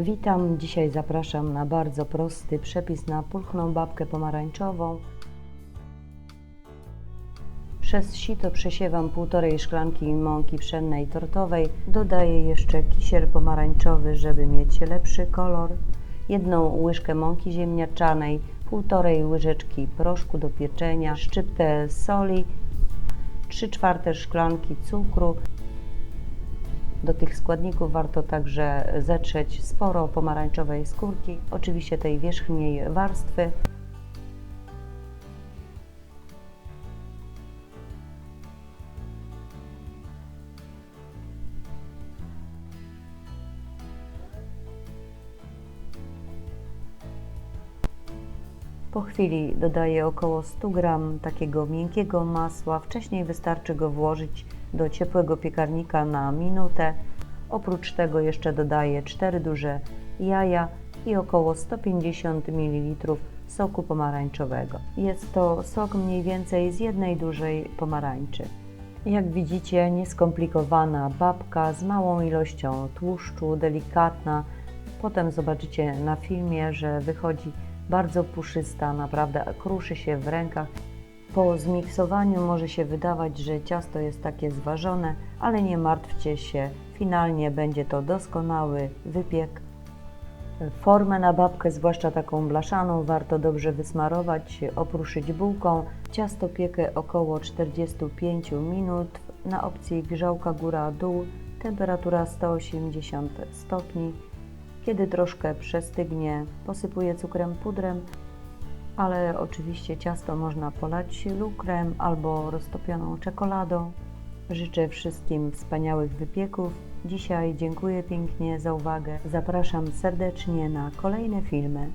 Witam, dzisiaj zapraszam na bardzo prosty przepis na pulchną babkę pomarańczową. Przez sito przesiewam półtorej szklanki mąki pszennej tortowej. Dodaję jeszcze kisiel pomarańczowy, żeby mieć lepszy kolor. Jedną łyżkę mąki ziemniaczanej, półtorej łyżeczki proszku do pieczenia, szczyptę soli, 3 czwarte szklanki cukru. Do tych składników warto także zetrzeć sporo pomarańczowej skórki, oczywiście tej wierzchniej warstwy. Po chwili dodaję około 100 g takiego miękkiego masła. Wcześniej wystarczy go włożyć do ciepłego piekarnika na minutę. Oprócz tego jeszcze dodaję 4 duże jaja i około 150 ml soku pomarańczowego. Jest to sok mniej więcej z jednej dużej pomarańczy. Jak widzicie, nieskomplikowana babka z małą ilością tłuszczu, delikatna. Potem zobaczycie na filmie, że wychodzi bardzo puszysta, naprawdę kruszy się w rękach. Po zmiksowaniu może się wydawać, że ciasto jest takie zważone, ale nie martwcie się, finalnie będzie to doskonały wypiek. Formę na babkę, zwłaszcza taką blaszaną, warto dobrze wysmarować, opruszyć bułką. Ciasto piekę około 45 minut na opcji grzałka góra-dół, temperatura 180 stopni. Kiedy troszkę przestygnie, posypuję cukrem pudrem, ale oczywiście ciasto można polać lukrem albo roztopioną czekoladą. Życzę wszystkim wspaniałych wypieków. Dzisiaj dziękuję pięknie za uwagę. Zapraszam serdecznie na kolejne filmy.